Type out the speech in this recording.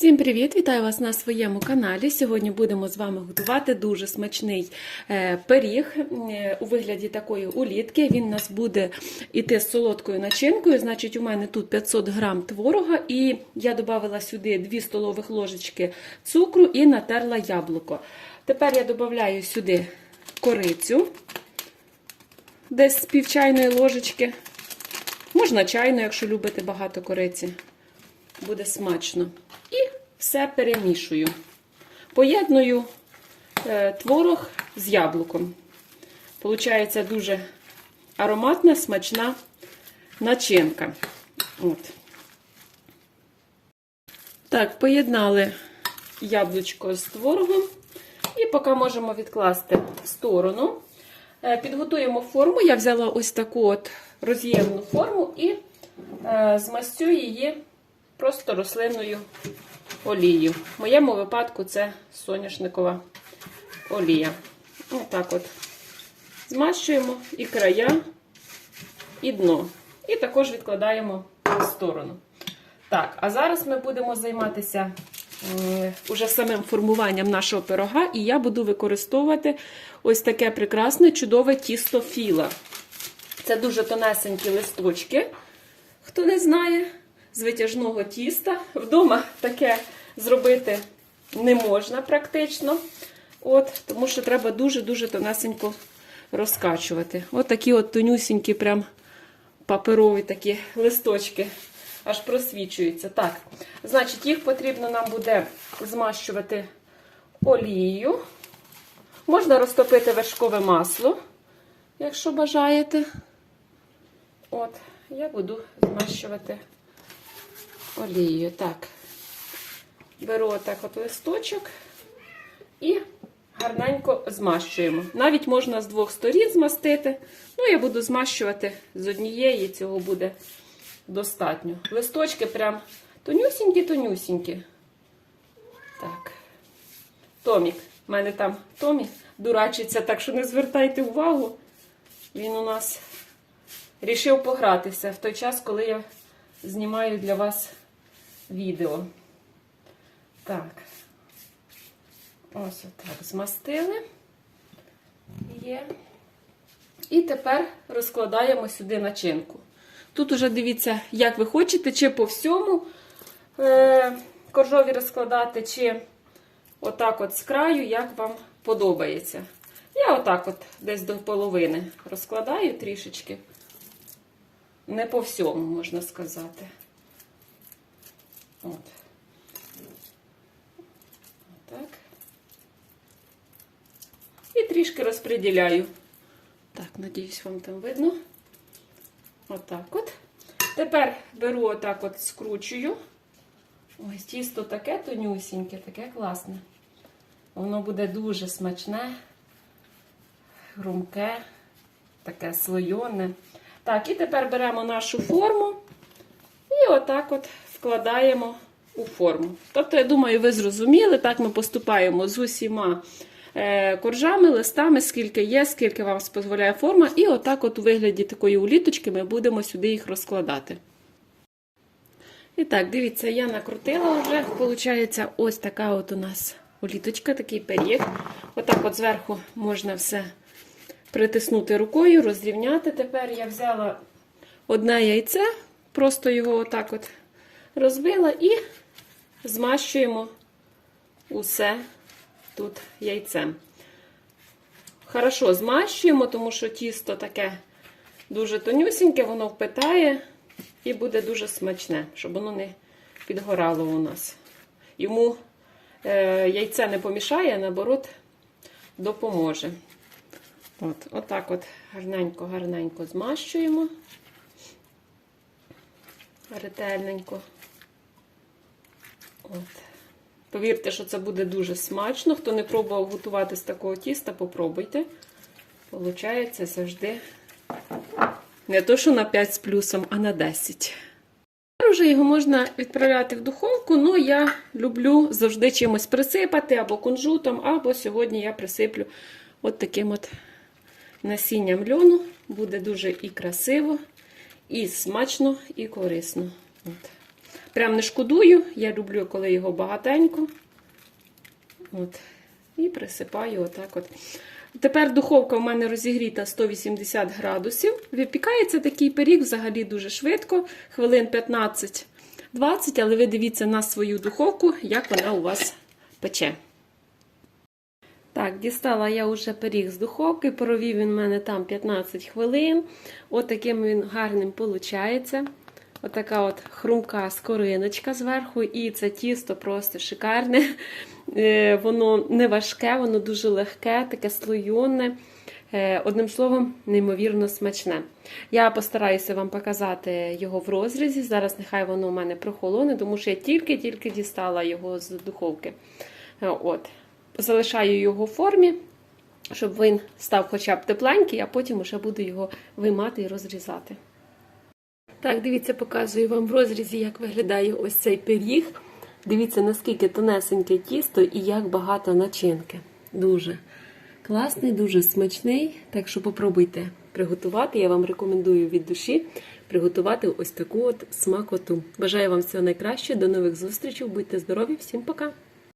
Всім привіт! Вітаю вас на своєму каналі. Сьогодні будемо з вами готувати дуже смачний е, пиріг е, у вигляді такої улітки. Він у нас буде іти з солодкою начинкою. Значить, у мене тут 500 грам творога, і я додала сюди 2 столових ложечки цукру і натерла яблуко. Тепер я додаю сюди корицю, десь з пів чайної ложечки. Можна чайну, якщо любите багато кориці. Буде смачно. Все перемішую. Поєдную е, творог з яблуком. Получається дуже ароматна, смачна начинка. От. Так, поєднали яблучко з творогом. І поки можемо відкласти в сторону. Е, Підготуємо форму. Я взяла ось таку от роз'ємну форму і е, змастю її просто рослинною олією. В моєму випадку це соняшникова олія. Отак от змащуємо і края, і дно. І також відкладаємо в сторону. Так, а зараз ми будемо займатися е, уже самим формуванням нашого пирога, і я буду використовувати ось таке прекрасне чудове тісто філа. Це дуже тонесенькі листочки, хто не знає, з витяжного тіста. Вдома таке зробити не можна практично. От, Тому що треба дуже-дуже тонесенько розкачувати. От такі от тонюсінькі, прям паперові такі листочки аж просвічуються. Так, значить, їх потрібно нам буде змащувати олією. Можна розтопити вершкове масло, якщо бажаєте. От, я буду змащувати олією. Так, беру отак от листочок і гарненько змащуємо. Навіть можна з двох сторін змастити. Ну, я буду змащувати з однієї, цього буде достатньо. Листочки прям тонюсінькі-тонюсінькі. Так. Томік. У мене там Томі дурачиться, так що не звертайте увагу. Він у нас рішив погратися в той час, коли я знімаю для вас відео. Так. Ось отак змастили. Є. І тепер розкладаємо сюди начинку. Тут уже дивіться, як ви хочете, чи по всьому е, коржові розкладати, чи отак от з краю, як вам подобається. Я отак от десь до половини розкладаю трішечки. Не по всьому, можна сказати. От. Так. І трішки розподіляю. Так, надіюсь, вам там видно. Отак от. Тепер беру отак от скручую. Ось тісто таке тонюсіньке, таке класне. Воно буде дуже смачне, хрумке, таке слойоне. Так, і тепер беремо нашу форму і отак от вкладаємо у форму. Тобто, я думаю, ви зрозуміли, так ми поступаємо з усіма е, коржами, листами, скільки є, скільки вам дозволяє форма. І отак от у вигляді такої уліточки ми будемо сюди їх розкладати. І так, дивіться, я накрутила вже. Виходить, ось така от у нас уліточка, такий пиріг. Отак от зверху можна все притиснути рукою, розрівняти. Тепер я взяла одне яйце, просто його отак от розбила і змащуємо усе тут яйцем. Хорошо змащуємо, тому що тісто таке дуже тонюсіньке, воно впитає і буде дуже смачне, щоб воно не підгорало у нас. Йому е, яйце не помішає, а наоборот, допоможе. От, Отак от гарненько-гарненько змащуємо. Ретельненько. От. Повірте, що це буде дуже смачно. Хто не пробував готувати з такого тіста, попробуйте. Получається завжди не то, що на 5 з плюсом, а на 10. Тепер вже його можна відправляти в духовку, але я люблю завжди чимось присипати, або кунжутом, або сьогодні я присиплю от таким от насінням льону. Буде дуже і красиво, і смачно, і корисно. От. Прям не шкодую. Я люблю, коли його багатенько. От. І присипаю отак от. Тепер духовка у мене розігріта 180 градусів. Випікається такий пиріг взагалі дуже швидко, хвилин 15-20, але ви дивіться на свою духовку, як вона у вас пече. Так, дістала я вже пиріг з духовки, провів він в мене там 15 хвилин. От таким він гарним виходить. Отака от хрумка скориночка зверху, і це тісто просто шикарне. Е, Воно не важке, воно дуже легке, таке слойоне. Е, Одним словом, неймовірно смачне. Я постараюся вам показати його в розрізі. Зараз нехай воно у мене прохолоне, тому що я тільки-тільки дістала його з духовки. Е, От. Залишаю його в формі, щоб він став хоча б тепленький, а потім вже буду його виймати і розрізати. Так, дивіться, показую вам в розрізі, як виглядає ось цей пиріг. Дивіться, наскільки тонесеньке тісто і як багато начинки. Дуже класний, дуже смачний. Так що попробуйте приготувати. Я вам рекомендую від душі приготувати ось таку от смакоту. Бажаю вам всього найкращого, до нових зустрічей, будьте здорові, всім пока!